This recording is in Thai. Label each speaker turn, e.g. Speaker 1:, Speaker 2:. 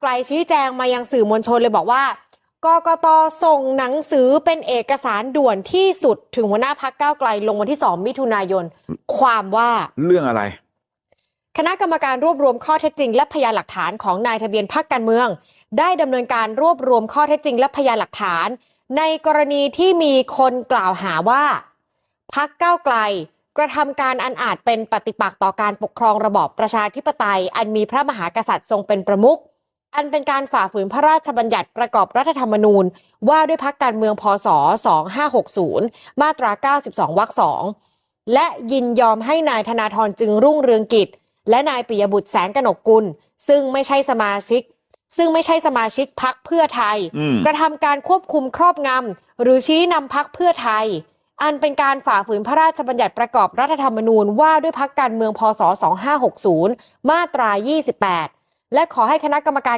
Speaker 1: ไกลชี้แจงมายังสื่อมวลชนเลยบอกว่ากกตส่งหนังสือเป็นเอกสารด่วนที่สุดถึงหัวหน้าพักก้าวไกลลงวันที่ 2 มิถุนายน ความว่า
Speaker 2: เรื่องอะไร
Speaker 1: คณะกรรมการรวบรวมข้อเท็จจริง และพยานหลักฐานของนายทะเบียนพักการเมือง ได้ดำเนินการรวบรวมข้อเท็จจริง และพยานหลักฐาน ในกรณีที่มีคนกล่าวหาว่า พักก้าวไกล กระทำการอันอาจเป็นปฏิปักษ์ต่อการปกครองระบอบประชาธิปไตย อันมีพระมหากษัตริย์ทรงเป็นประมุข อันเป็นการฝ่าฝืนพระราชบัญญัติประกอบรัฐธรรมนูญ ว่าด้วยพักการเมืองพศ 2560 มาตรา 92 วรรคสองและยินยอมให้นายธนาธรจึงรุ่งเรืองกิจ และนายปิยบุตรแสงกนกกุล ซึ่งไม่ใช่สมาชิก ซึ่งไม่ใช่สมาชิกพักเพื่อไทย
Speaker 2: อืม
Speaker 1: กระทำการควบคุมครอบงำหรือชี้นำพักเพื่อไทย อันเป็นการฝ่าฝืนพระราชบัญญัติประกอบรัฐธรรมนูญว่าด้วยพักการเมืองพศ 2560 มาตรา 28และขอให้คณะกรรมการ